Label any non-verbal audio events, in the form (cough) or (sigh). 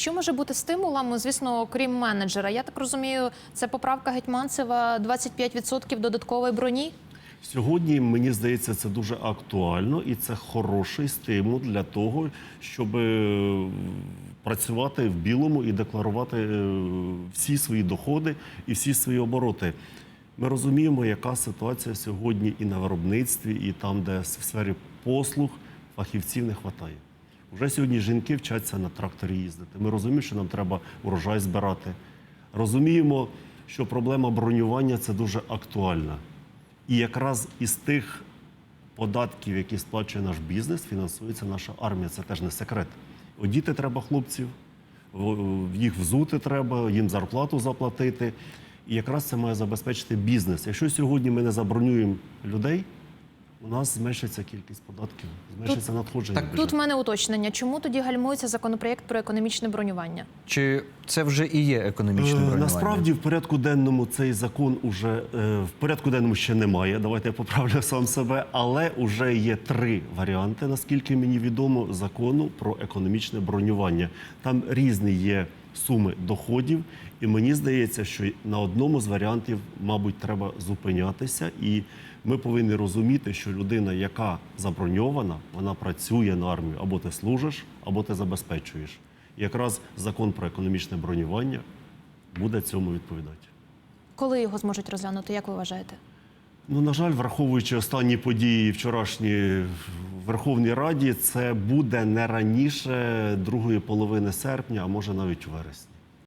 Що може бути стимулом, звісно, крім менеджера? Я так розумію, це поправка Гетьманцева 25% додаткової броні. Сьогодні мені здається, це дуже актуально і це хороший стимул для того, щоб е, працювати в білому і декларувати е, всі свої доходи і всі свої обороти. Ми розуміємо, яка ситуація сьогодні і на виробництві, і там, де в сфері послуг фахівців не вистачає. Вже сьогодні жінки вчаться на тракторі їздити. Ми розуміємо, що нам треба урожай збирати. Розуміємо, що проблема бронювання це дуже актуальна. І якраз із тих податків, які сплачує наш бізнес, фінансується наша армія. Це теж не секрет. Одіти треба хлопців, їх взути треба, їм зарплату заплатити. І якраз це має забезпечити бізнес. Якщо сьогодні ми не забронюємо людей, у нас зменшиться кількість податків, зменшиться надходження. так, бюджет. Тут в мене уточнення. Чому тоді гальмується законопроєкт про економічне бронювання? Чи це вже і є економічне Е, бронювання? Насправді в порядку денному цей закон уже е, в порядку денному ще немає. Давайте я поправлю (laughs) сам себе, але вже є три варіанти, наскільки мені відомо, закону про економічне бронювання. Там різні є суми доходів, і мені здається, що на одному з варіантів, мабуть, треба зупинятися, і ми повинні розуміти, що людина, яка заброньована, вона працює на армію або ти служиш, або ти забезпечуєш. І якраз закон про економічне бронювання буде цьому відповідати. Коли його зможуть розглянути? Як ви вважаєте? Ну, на жаль, враховуючи останні події вчорашні Верховній Раді, це буде не раніше другої половини серпня, а може навіть у вересні.